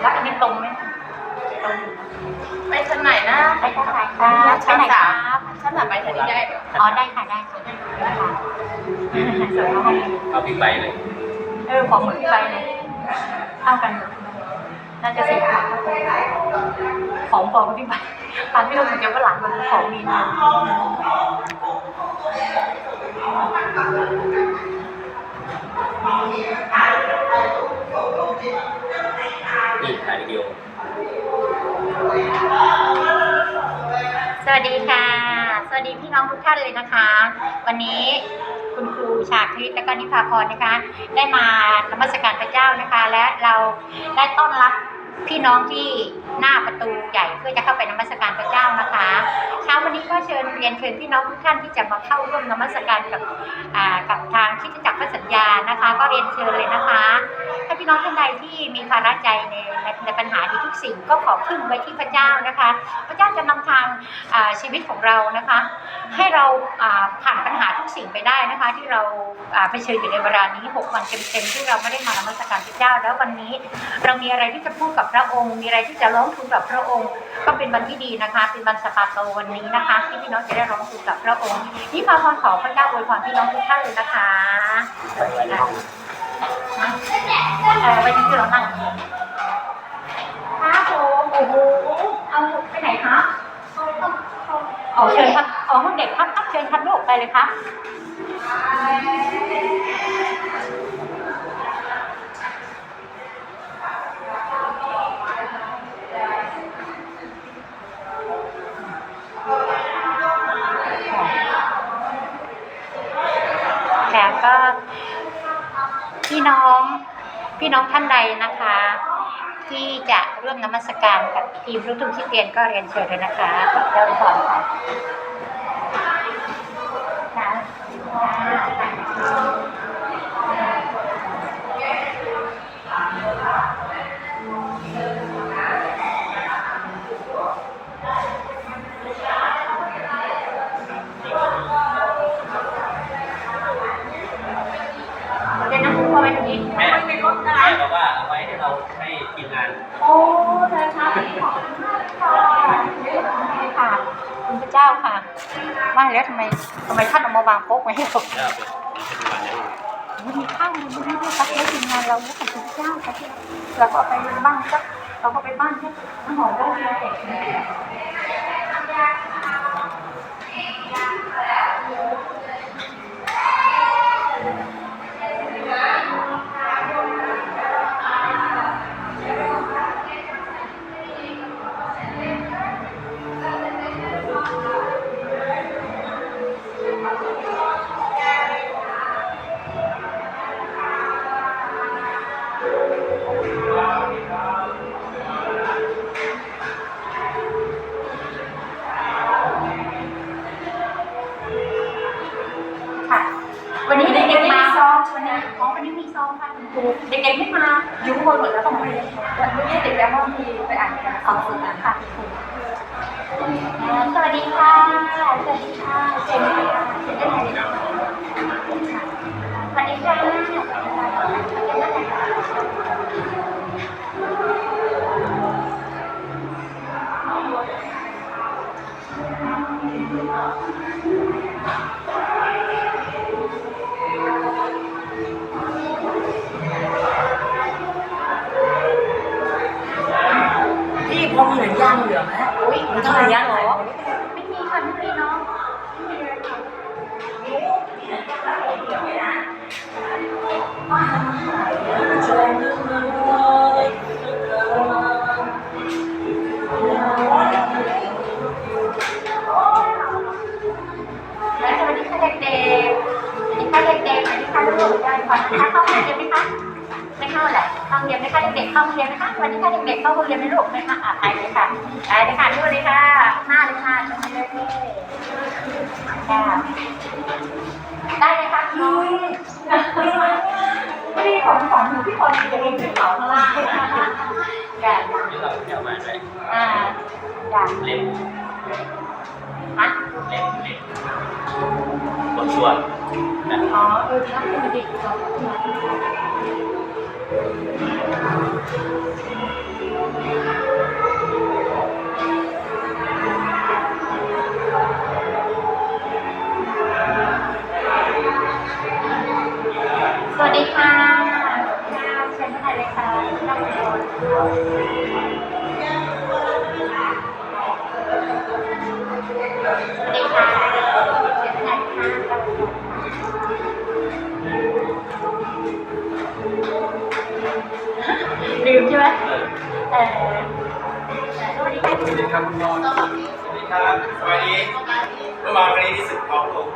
แล้วอันนี้ตรงไหมตรงไปทางไหนนะไปทาไหนครับไปชั้นไหนคสารัมบชั้นสามไปแถวนี้ได้เหรออ๋อได้ค่ะได้ค่ะได้ค่ะสวยมากเอาพริกใบเลย เออของเหมือนพี่ใบเลยเท่ากัน น่าจะสิบของปลอมกับพี่ใบปานพี่เราถึงจะว่าหลังมันของมีนะนี่ถ่ายวิดีโอสวัสดีค่ะ สวัสดีพี่น้องทุกท่านเลยนะคะ วันนี้คุณครูฉากทิพย์และก็นิพาพรนะคะ ได้มานมัสการพระเจ้านะคะ และเราได้ต้อนรับ พี่น้องที่ หน้าประตูใหญ่เพื่อจะเข้าไปนมัสการพระเจ้านะคะเช้าวันนี้ก็เชิญเรียนเชิญพี่น้องทุกท่านที่จะมาเข้าร่วมนมัสการกับกับทางคิดจักรพระสัญญานะคะ ก็เรียนเชิญเลยนะคะ ถ้าพี่น้องท่านใดที่มีภาระใจในในในปัญหาที่ทุกสิ่งก็ขอพึ่งไว้ที่พระเจ้านะคะ พระเจ้าจะนำทางชีวิตของเรานะคะ ให้เราผ่านปัญหาทุกสิ่งไปได้นะคะ ที่เราอ่าเผชิญอยู่ในเวลานี้ 6 วันเต็มๆที่เราไม่ได้มานมัสการพระเจ้า แล้ววันนี้เรามีอะไรที่จะพูดกับพระองค์ มีอะไรที่จะร้องทูลกับพระองค์ ก็เป็นวันที่ดีนะคะ เป็นวันสปาโตวันนี้นะคะ ที่พี่น้องจะได้ร้องทูลกับพระองค์นี่ขอพรขอพระเจ้าอวยพรพี่น้องทุกท่านเลยนะคะไว้ในห้องเออไปที่เรานั่งครับผมโอ้โหเอาไปไหนคะอ๋อเชิญครับอ๋อห้องเด็กครับครับเชิญครับลูกไปเลยครับ พี่น้องท่านใดนะคะ ที่จะร่วมนมัสการกับทีมลูกทุ่งชิเตียนก็เรียนเชิญเลยนะคะขอบเจ้าพรค่ะ นโอ้เลยค่ะขอบคุณมากค่ะค่ะ คุณพระเจ้าค่ะว่าแล้วทำไมทำไมท่านเอามาวางโป๊กไว้ให้ผมแล้วเอาวันนี้มีข้าวมีบุญให้ด้วยครับแล้ทีมงานเราแล้วขอบคุณพระเจ้าค่ะที่เราก็ไปบ้านสักเราก็ไปบ้านที่น้ำหอมได้เลย นี้อ๋อวันนี้มีซ้อมค่ะคุณครูเด็กๆไม่มาอยู่บนหมดแล้วต้องมาเรียนวันนี้เด็กแล้วก็มีไปอ่านกันสองฝึกอ่านค่ะคุณครูสวัสดีค่ะ สวัสดีค่ะเจนนี่ค่ะเจนนี่ค่ะสวัสดีค่ะสวัสดี งยาอไหมอุ้ยมันเท่าไหร่ยางเหรอไม่มีค่ะไม่มีเนาะเลยค่ะและสวัสดีค่ะเด็กๆสวัสดีค่ะเด็กๆสวัสดีค่ะลูกได้ก่อนนะคะเข้าโรงเรียไหมคะ ไม่เข้าแหละเข้าโรงเรียนไหมคะเด็กๆเข้าโรงเรียนไหมคะวัสดีค่ะเด็กๆเข้าโรงเรียนไหมลูกไหมคะอะไปเลยค่ะไปเลยค่ะดูเลยค่ะหน้าเลยค่ะชมเลยค่ะได้เลยค่ะน้องไม่ได้ของของหนูพี่พรจะเองขึ้นเขาข้างล่างค่ะจ้ะเล็บฮะเล็บเล็บกดชัวร์นะอ๋อเออถ้าคุณเด็กเขา Thank you. ช่ไหมเออสวัสดีครับสวัสดีครับคุณนนท์สวัสดีครับสวัสดีเมื่อมาวันนี้ที่สุดของผม